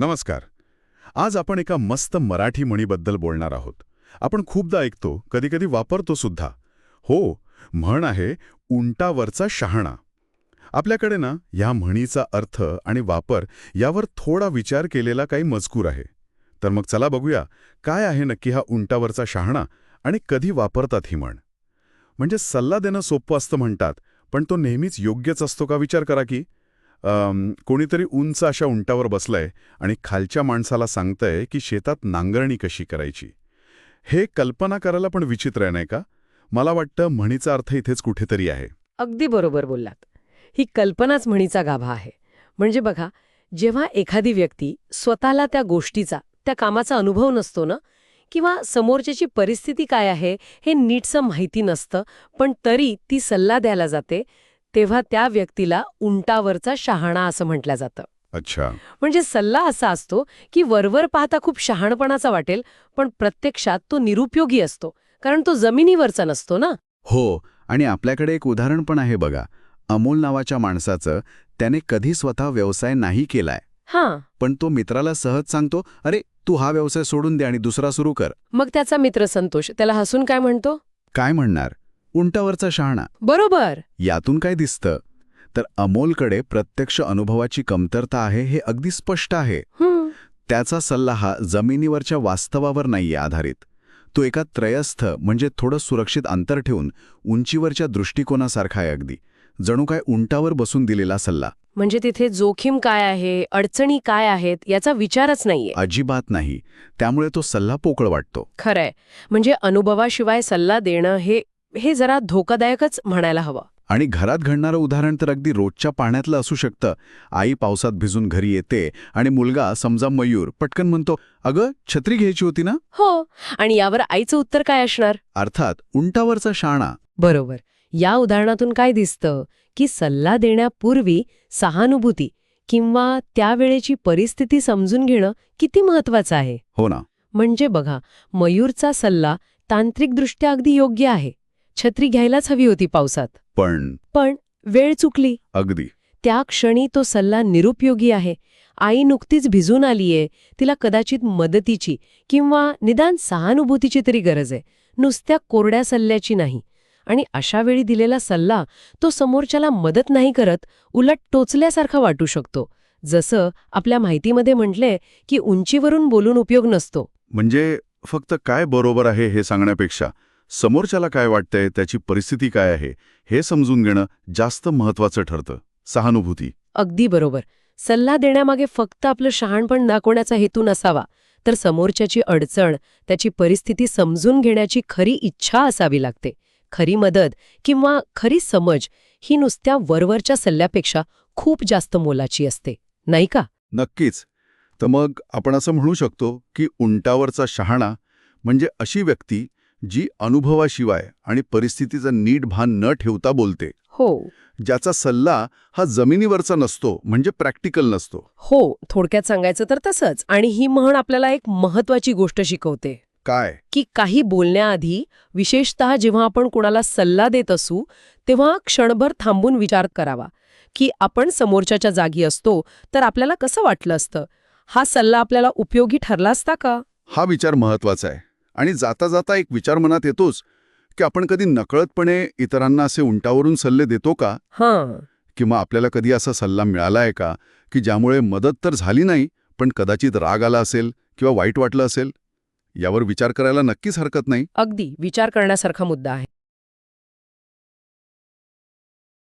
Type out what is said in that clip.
नमस्कार. आज आपण एका मस्त मराठी म्हणीबद्दल बोलणार आहोत. आपण खूपदा ऐकतो कधीकधी वापरतो सुद्धा. हो म्हण आहे उंटावरचा शहाणा. आपल्याकडे ना या म्हणीचा अर्थ आणि वापर यावर थोडा विचार केलेला काही मजकूर आहे. तर मग चला बघूया काय आहे नक्की हा उंटावरचा शहाणा आणि कधी वापरतात ही म्हण? म्हणजे सल्ला देणं सोपं असतं म्हणतात पण तो नेहमीच योग्यच असतो का विचार करा की? कोणीतरी उंच अशा उंटावर बसलंय आणि खालच्या माणसाला सांगतंय की शेतात नांगरणी कशी करायची. हे कल्पना करायला पण विचित्र आहे नाही का? मला वाटतं म्हणीचा अर्थ इथेच कुठेतरी आहे. अगदी बरोबर बोललात. ही कल्पनाच म्हणीचा गाभा आहे. म्हणजे बघा जेव्हा एखादी व्यक्ती स्वतःला त्या गोष्टीचा त्या कामाचा अनुभव नसतो ना? किंवा समोरच्याची परिस्थिती काय आहे हे नीटसं माहिती नसतं पण तरी ती सल्ला द्यायला जाते तेव्हा त्या व्यक्तीला उंटावरचा शहाणा असं म्हटलं जातं. अच्छा. म्हणजे सल्ला असा असतो की वरवर पाहता खूप शहाणपणाचा वाटेल पण प्रत्यक्षात तो निरुपयोगी असतो कारण तो जमिनीवरचा नसतो ना. हो आणि आपल्याकडे एक उदाहरण पण आहे बघा. अमोल नावाच्या माणसाचं त्याने कधी स्वतः व्यवसाय नाही केलाय. हां. पण तो मित्राला सहज सांगतो अरे तू हा व्यवसाय सोडून दे आणि दुसरा सुरू कर. मग त्याचा मित्र संतोष त्याला हसून काय म्हणतो? काय म्हणणार? उंटावरचा शहाणा. बरोबर. यातून काय दिसतं? तर अमोलकडे प्रत्यक्ष अनुभवाची कमतरता आहे हे अगदी स्पष्ट आहे. त्याचा सल्ला हा जमिनीवरच्या वास्तवावर नाहीये आधारित. तो एका त्रयस्थ म्हणजे थोडं सुरक्षित अंतर ठेवून उंचीवरच्या दृष्टिकोनासारखा आहे अगदी. जणू काय उंटावर बसून दिलेला सल्ला. म्हणजे तिथे जोखीम काय आहे अडचणी काय आहेत याचा विचारच नाहीये. अजिबात नाही. त्यामुळे तो सल्ला पोकळ वाटतो. खरंय. म्हणजे अनुभवाशिवाय सल्ला देणं हे हे जरा धोकादायकच म्हणायला हवं. आणि घरात घडणारं उदाहरण तर अगदी रोजच्या पाण्यातलं असू शकतं. आई पावसात भिजून घरी येते आणि मुलगा समजा मयूर पटकन म्हणतो अगं छत्री घ्यायची होती ना? हो. आणि यावर आईचं उत्तर काय असणार? अर्थात उंटावरचा शाणा. बरोबर. या उदाहरणातून काय दिसतं? की सल्ला देण्यापूर्वी सहानुभूती किंवा त्यावेळेची परिस्थिती समजून घेणं किती महत्वाचं आहे? हो ना. म्हणजे बघा मयूरचा सल्ला तांत्रिकदृष्ट्या अगदी योग्य आहे. छत्री घ्यायलाच हवी होती पावसात. पण पण वेळ चुकली. अगदी. त्या क्षणी तो सल्ला निरुपयोगी आहे. आई नुकतीच भिजून आलीये. तिला कदाचित मदतीची किंवा निदान सहानुभूतीची तरी गरज आहे. नुसत्या कोरड्या सल्ल्याची नाही. आणि अशा वेळी दिलेला सल्ला तो समोरच्याला मदत नाही करत उलट टोचल्यासारखा वाटू शकतो. जसं आपल्या माहितीमध्ये म्हटलंय की उंचीवरून बोलून उपयोग नसतो. म्हणजे फक्त काय बरोबर आहे हे सांगण्यापेक्षा समोरच्याला काय वाटतंय त्याची परिस्थिती काय आहे हे समजून घेणं जास्त महत्वाचं ठरतं. सहानुभूती. अगदी बरोबर. सल्ला देण्यामागे फक्त आपलं शहाणपण दाखवण्याचा हेतू नसावा तर समोरच्याची अडचण त्याची परिस्थिती समजून घेण्याची खरी इच्छा असावी लागते. खरी मदत किंवा खरी समज ही नुसत्या वरवरच्या सल्ल्यापेक्षा खूप जास्त मोलाची असते. नाही का? नक्कीच. तर मग आपण असं म्हणू शकतो की उंटावरचा शहाणा म्हणजे अशी व्यक्ती जी अनुभवाशिवाय आणि परिस्थितीचं नीट भान न ठेवता बोलते. हो. ज्याचा सल्ला हा जमिनीवरचा नसतो म्हणजे प्रॅक्टिकल नसतो. हो थोडक्यात सांगायचं तर तसंच. आणि ही म्हण आपल्याला एक महत्वाची गोष्ट शिकवते. काय? की काही बोलण्याआधी विशेषतः जेव्हा आपण कोणाला सल्ला देत असू तेव्हा क्षणभर थांबून विचार करावा. की आपण समोरच्याच्या जागी असतो तर आपल्याला कसं वाटलं असतं? हा सल्ला आपल्याला उपयोगी ठरला असता का? हा विचार महत्त्वाचा आहे. आणि जाता जाता एक विचार मनात येतोच की आपण कधी नकळतपणे इतरांना असे उंटावरून सल्ले देतो का? हां. किंवा आपल्याला कधी असा सल्ला मिळाला आहे का की ज्यामुळे मदत तर झाली नाही पण कदाचित राग आला असेल किंवा वाईट वाटलं असेल? यावर विचार करायला नक्कीच हरकत नाही. अगदी. विचार करण्यासारखा मुद्दा आहे.